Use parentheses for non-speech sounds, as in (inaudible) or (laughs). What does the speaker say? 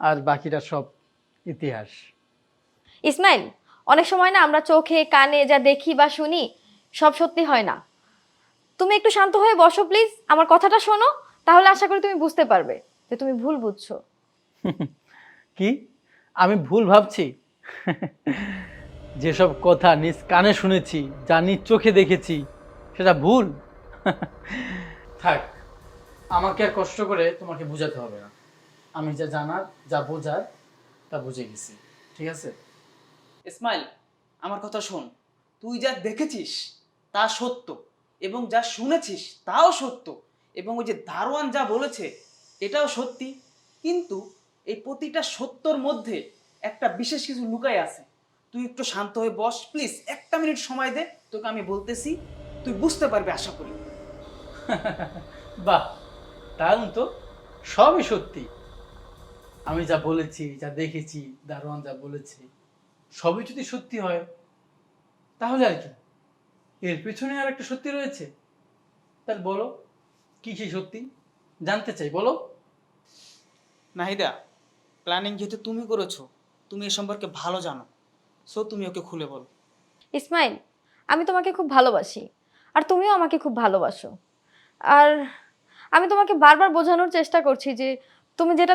আর বাকিটা সব ইতিহাস। ইসমাইল অনেক সময় না আমরা চোখে কানে যা দেখি বা শুনি সব সত্যি হয় না। তুমি একটু শান্ত হয়ে বসো প্লিজ আমার কথাটা শোনো তাহলে আশা করি তুমি বুঝতে পারবে যে তুমি ভুল বুঝছ। (laughs) কি? আমি ভুল ভাবছি? (laughs) যেসব কথা নিজ কানে শুনেছি যা নিজ চোখে দেখেছি সেটা ভুল? (laughs) থাক আমাকে আর কষ্ট করে তোমাকে বোঝাতে হবে না। আমি যা জানার যা বোঝার তা বুঝে গেছি। ঠিক আছে? ইসমাইল আমার কথা শোন। তুই যা দেখেছিস তা সত্য। এবং যা শুনেছিস তাও সত্য। এবং ওই যে দারোয়ান যা বলেছে এটাও সত্যি। কিন্তু এই প্রতিটা সত্যর মধ্যে একটা বিশেষ কিছু লুকাই আছে। তুই একটু শান্ত হয়ে বস প্লিজ। একটা মিনিট সময় দে তোকে আমি বলতেছি তুই বুঝতে পারবি আশা করি। বাহ! দারুণ তো। সবই সত্যি। আমি যা বলেছি যা দেখেছি দারোয়ান যা বলেছে সবই যদি সত্যি হয় তাহলে আর কি? এর পেছনে আর একটা সত্যি রয়েছে। তাহলে বলো কি সেই সত্যি? জানতে চাই বলো। নাহিদা প্ল্যানিং যেহেতু তুমি করেছ তুমি এ সম্পর্কে ভালো জানো। সো তুমি ওকে খুলে বল। ইসমাইল আমি তোমাকে খুব ভালোবাসি আর তুমিও আমাকে খুব ভালোবাসো। আর আমি তোমাকে বারবার বোঝানোর চেষ্টা করছি যে তুমি যেটা